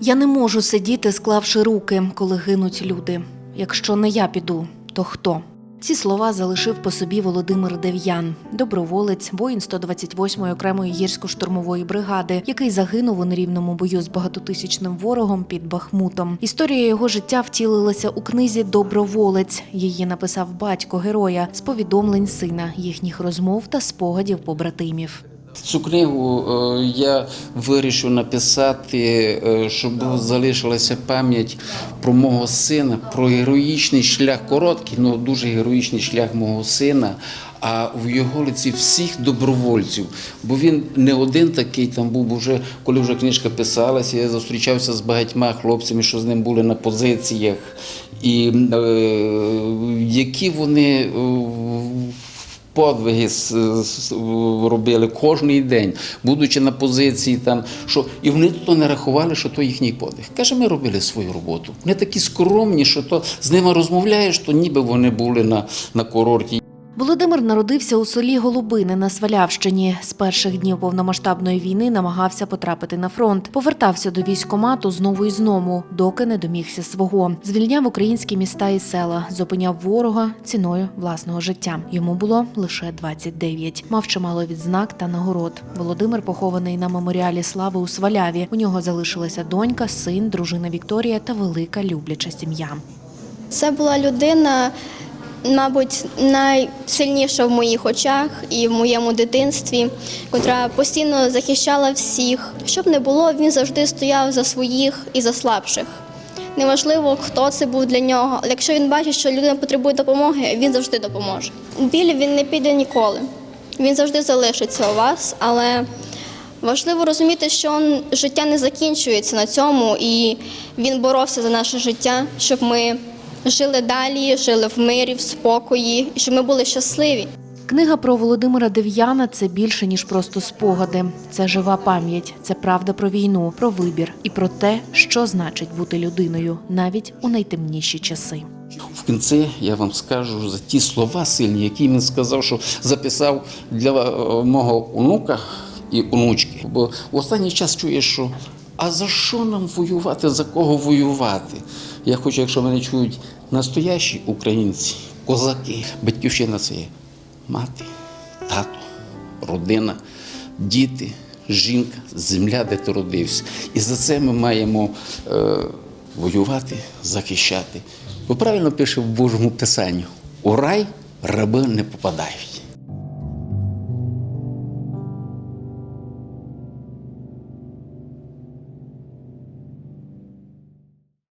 Я не можу сидіти, склавши руки, коли гинуть люди. Якщо не я піду, то хто? Ці слова залишив по собі Володимир Дев'ян, доброволець, воїн 128-ї окремої гірсько-штурмової бригади, який загинув у нерівному бою з багатотисячним ворогом під Бахмутом. Історія його життя втілилася у книзі Доброволець. Її написав батько героя з повідомлень сина, їхніх розмов та спогадів побратимів. Цю книгу е, я вирішив написати, е, щоб залишилася пам'ять про мого сина, про героїчний шлях, короткий, але дуже героїчний шлях мого сина. А в його лиці всіх добровольців, бо він не один такий там був, вже коли вже книжка писалася, я зустрічався з багатьма хлопцями, що з ним були на позиціях, і е, які вони е, подвиги робили кожний день, будучи на позиції там, що і вони то не рахували, що то їхній подвиг. Каже, ми робили свою роботу. Вони такі скромні, що то з ними розмовляєш, то ніби вони були на, на курорті. Володимир народився у селі Голубини на Свалявщині. З перших днів повномасштабної війни намагався потрапити на фронт. Повертався до військкомату знову і знову, доки не домігся свого. Звільняв українські міста і села, зупиняв ворога ціною власного життя. Йому було лише 29. Мав чимало відзнак та нагород. Володимир похований на меморіалі слави у Сваляві. У нього залишилася донька, син, дружина Вікторія та велика любляча сім'я. Це була людина, мабуть, найсильніша в моїх очах і в моєму дитинстві, котра постійно захищала всіх. Щоб не було, він завжди стояв за своїх і за слабших. Неважливо, хто це був для нього. Якщо він бачить, що людина потребує допомоги, він завжди допоможе. Біль він не піде ніколи. Він завжди залишиться у вас, але важливо розуміти, що життя не закінчується на цьому, і він боровся за наше життя, щоб ми жили далі, жили в мирі, в спокої, і щоб ми були щасливі. Книга про Володимира Дев'яна це більше ніж просто спогади. Це жива пам'ять, це правда про війну, про вибір і про те, що значить бути людиною навіть у найтемніші часи. В кінці я вам скажу за ті слова сильні, які він сказав, що записав для е, мого онука і онучки. Бо в останній час чуєш, що а за що нам воювати, за кого воювати? Я хочу, якщо мене чують настоящі українці, козаки, батьківщина це є мати, тато, родина, діти, жінка, земля, де ти родився. І за це ми маємо е, воювати, захищати. Бо правильно пише в Божому Писанні: у рай раби не попадають.